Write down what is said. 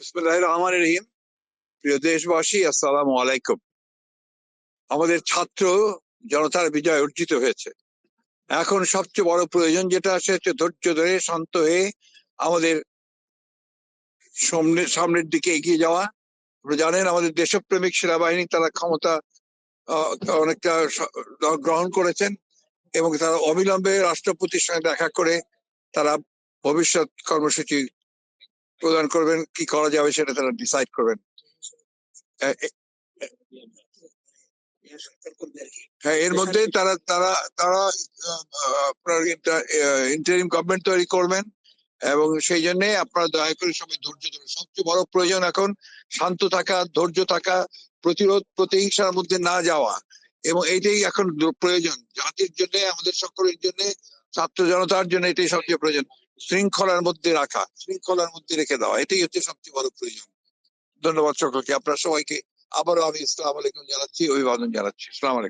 বিসমুল্লাহ রহমান রহিম প্রিয় দেশবাসী, আসসালামু আলাইকুম। আমাদের ছাত্র জনতার বিজয় অর্জিত হয়েছে। এখন সবচেয়ে বড় প্রয়োজন যেটা হচ্ছে ধৈর্য ধরে, শান্ত হয়ে আমাদের সামনে সামনের দিকে এগিয়ে যাওয়া। আপনারা জানেন, আমাদের দেশপ্রেমিক সেনাবাহিনী, তারা ক্ষমতা অনেকটা গ্রহণ করেছেন এবং তারা অবিলম্বে রাষ্ট্রপতির সঙ্গে দেখা করে তারা ভবিষ্যৎ কর্মসূচি প্রদান করবেন, কি করা যাবে সেটা তারা ডিসাইড করবেন। হ্যাঁ এর মধ্যে তারা তারা তারা ইন্টারিম গভর্নমেন্ট তৈরি করবেন এবং সেই জন্য আপনারা দয়া করে সবাই ধৈর্য সবচেয়ে বড় প্রয়োজন এখন শান্ত থাকা, ধৈর্য থাকা, প্রতিরোধ, প্রতিহিংসার মধ্যে না যাওয়া এবং এইটাই এখন প্রয়োজন। জাতির জন্য, আমাদের সকলের জন্য, ছাত্র জনতার জন্য এটাই সবচেয়ে প্রয়োজন। শৃঙ্খলার মধ্যে রাখা, শৃঙ্খলার মধ্যে রেখে দেওয়া, এটাই হচ্ছে সবচেয়ে বড় প্রয়োজন। ধন্যবাদ সকলকে, আপনার সবাইকে। আবারও আমি ইসলাম আলাইকুম জানাচ্ছি, অভিবাদন জানাচ্ছি। ইসলাম আলাইকুম।